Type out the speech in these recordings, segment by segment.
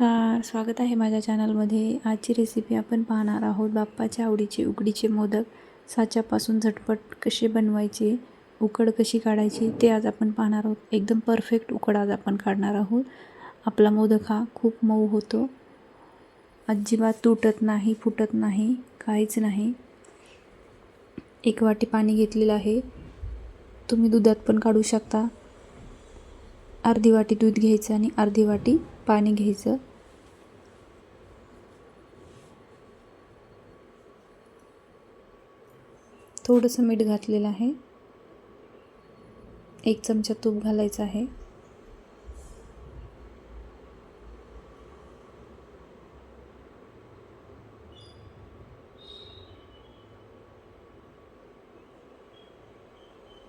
नमस्कार स्वागत आहे माझ्या चॅनलमध्ये. आजची रेसिपी आपण पाहणार आहोत बाप्पाच्या आवडीचे उकडीचे मोदक साच्यापासून झटपट कसे बनवायचे उकड कशी काढायची ते आज आपण पाहणार आहोत. एकदम परफेक्ट उकड आज आपण काढणार आहोत. आपला मोदक हा खूप मऊ होतो. अजिबात तुटत नाही फुटत नाही काहीच नाही. एक वाटी पाणी घेतलेलं आहे. तुम्ही दुधात पण काढू शकता. अर्धी वाटी दूध घ्यायचं आणि अर्धी वाटी पाणी घ्यायचं. थोडंसं मीठ घातलेलं आहे. एक चमचा तूप घालायचं आहे.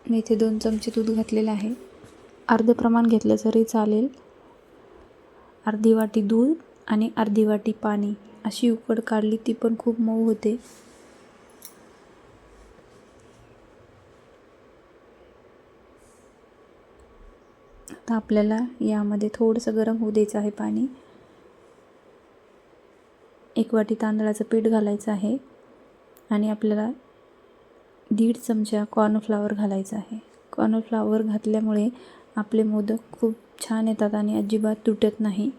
मी इथे दोन चमचे दूध घातलेलं आहे. अर्ध प्रमाण घेतलं तरी चालेल. अर्धी वाटी दूध आणि अर्धी वाटी पाणी. अशी उकड काढली ती पण खूप मऊ होते. आता आपल्याला यामध्ये थोडंसं गरम होऊ द्यायचं आहे पाणी. एक वाटी तांदळाचं पीठ घालायचं आहे आणि आपल्याला दीड चमचा कॉर्नफ्लावर घालायचं आहे. कॉर्नफ्लावर घातल्यामुळे आपले मोदक खूप छान येतात आणि अजिबात तुटत नाही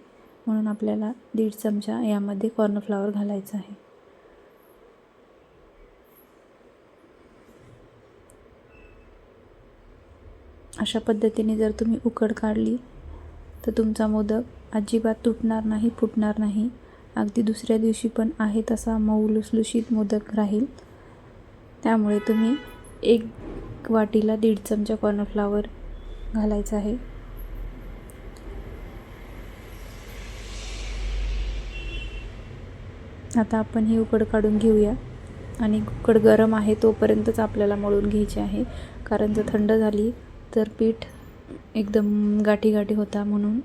म्हणून आपल्याला दीड चमचा यामध्ये कॉर्नफ्लावर घालायचं आहे. अशा पद्धतीने जर तुम्ही उकड काढली तर तुमचा मोदक अजिबात तुटणार नाही फुटणार नाही. अगदी दुसऱ्या दिवशी पण आहे तसा मऊ लुसलुशीत मोदक राहील. त्यामुळे तुम्ही एक वाटीला दीड चमचा कॉर्नफ्लावर घालायचं आहे. आता आपण ही उकड काढून घेऊया. आणि उकड गरम आहे तोपर्यंतच आपल्याला मळून घ्यायची आहे. कारण जर थंड झाली तर पीठ एकदम गाठी गाठी होता म्हणून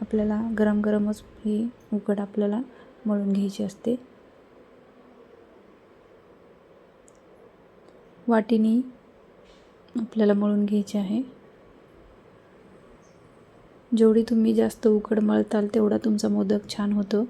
आपल्याला गरम गरमच ही उकड आपल्याला मळून घ्यायची असते. वाटीनी आपल्याला मळून घ्यायची आहे. जेवढी तुम्ही जास्त उकड मळताल तेवढा तुमचा मोदक छान होतो.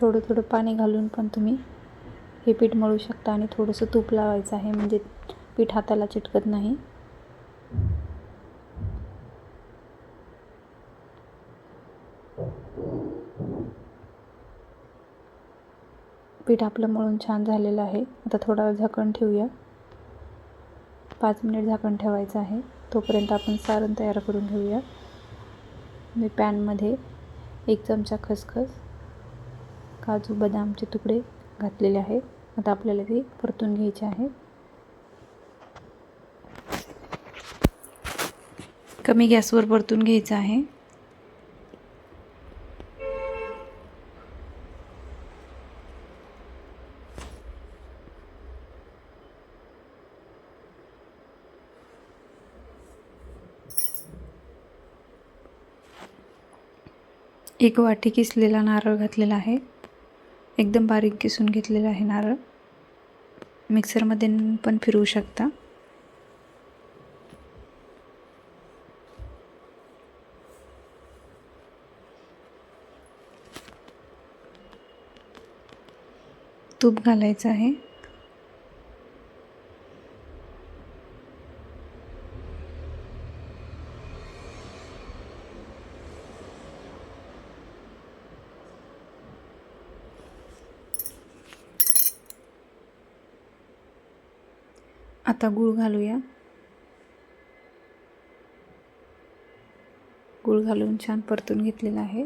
थोडं थोडं पाणी घालून पण तुम्ही हे पीठ मळू शकता आणि थोडंसं तूप लावायचं आहे. म्हणजे पीठ हाताला चिटकत नाही. पीठ आपलं मळून छान झालेलं आहे. आता थोडा वेळ झाकण ठेवूया. पाच मिनिट झाकण ठेवायचं आहे. तोपर्यंत आपण सारण तयार करून घेऊया. मी पॅनमध्ये एक चमचा खसखस काजू बदामचे तुकडे घातलेले आहे. आता आपल्याला ते परतून घ्यायचे आहे. कमी गॅसवर परतून घ्यायचं आहे. एक वाटी किसलेला नारळ घातलेला आहे. एकदम बारीक किसून घेतलेला आहे नारळ. मिक्सरमध्ये पण फिरवू शकता. तूप घालायचं आहे. आता गूळ घालूया. गूळ घालून छान परतून घेतलेला आहे.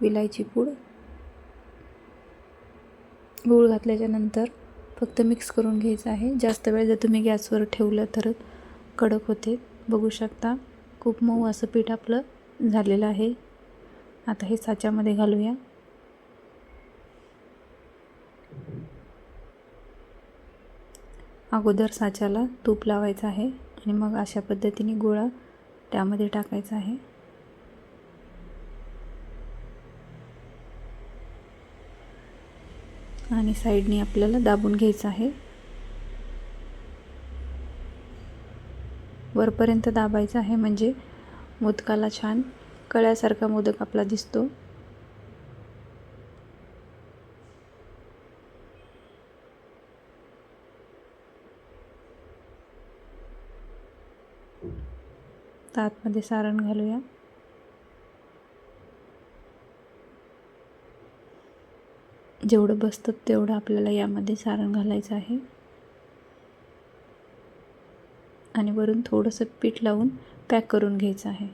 विलायची पूड. गूळ घातल्याच्यानंतर फक्त मिक्स करून घ्यायचं आहे. जास्त वेळ जर तुम्ही गॅसवर ठेवलं तर कडक होते. बघू शकता खूप मऊ असं पीठ आपलं झालेलं आहे. आता हे साच्यामध्ये घालूया. अगोदर साच्याला तूप लावायचं आहे आणि मग अशा पद्धतीने गोळा त्यामध्ये टाकायचा आहे. आणि साईडने आपल्याला दाबून घ्यायचं आहे. वरपर्यंत दाबायचं आहे म्हणजे मोदकाला छान कळ्यासारखा मोदक आपला दिसतो. तर आतमध्ये सारण घालूया. जेवढं बसतं तेवढं आपल्याला यामध्ये सारण घालायचं आहे. आणि वरून थोडंसं पीठ लावून पॅक करून घ्यायचं आहे.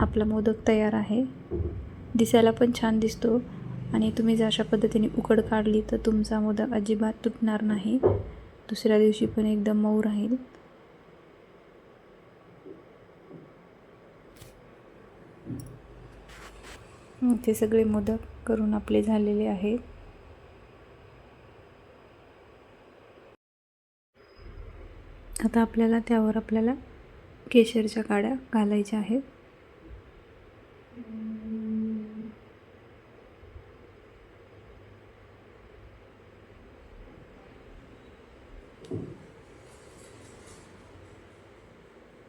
आपला मोदक तयार आहे. दिसायला पण छान दिसतो. आणि तुम्ही जर अशा पद्धतीने उकड काढली तर तुमचा मोदक अजिबात तुटणार नाही. दुसऱ्या दिवशी पण एकदम मऊ राहील. ते सगळे मोदक करून आपले झालेले आहेत. आता आपल्याला त्यावर आपल्याला केशरच्या काड्या घालायच्या आहेत.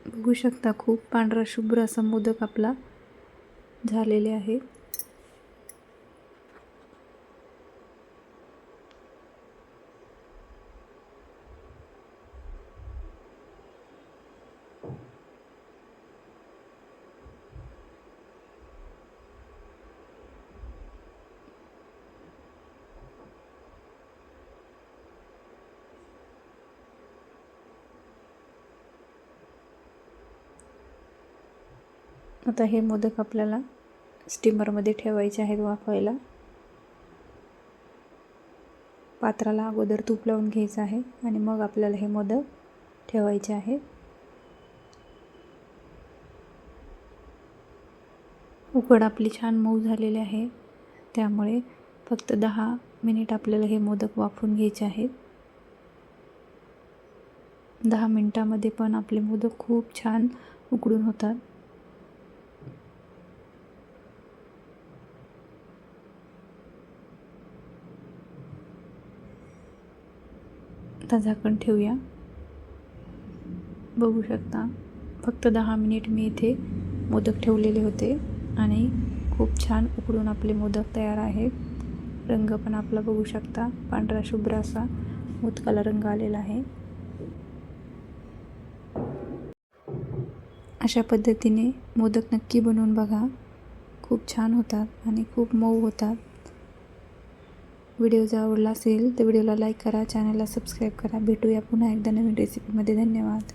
बघू शकता खूप पांढरा शुभ्र असा मोदक आपला झालेले आहे आता हे मोदक आपल्याला स्टीमरमध्ये ठेवायचे आहेत वाफवायला. पात्राला अगोदर तूप लावून घ्यायचं आहे आणि मग आपल्याला हे मोदक ठेवायचे आहे. उकड आपली छान मऊ झालेली आहे. त्यामुळे फक्त दहा मिनिट आपल्याला हे मोदक वाफवून घ्यायचे आहेत. दहा मिनटामध्ये पण आपले मोदक खूप छान उकडून होतात. आता झाकण ठेवूया. बघू शकता फक्त दहा मिनिट मी इथे मोदक ठेवलेले होते आणि खूप छान उकडून आपले मोदक तयार आहेत. रंग पण आपला बघू शकता पांढरा शुभ्र असा मोदकाला रंग आलेला आहे. अशा पद्धतीने मोदक नक्की बनवून बघा. खूप छान होतात आणि खूप मऊ होतात. व्हिडिओ जर आवडला असेल तर व्हिडिओला लाईक करा चॅनलला सबस्क्राईब करा. भेटूया पुन्हा एकदा नवीन रेसिपीमध्ये धन्यवाद.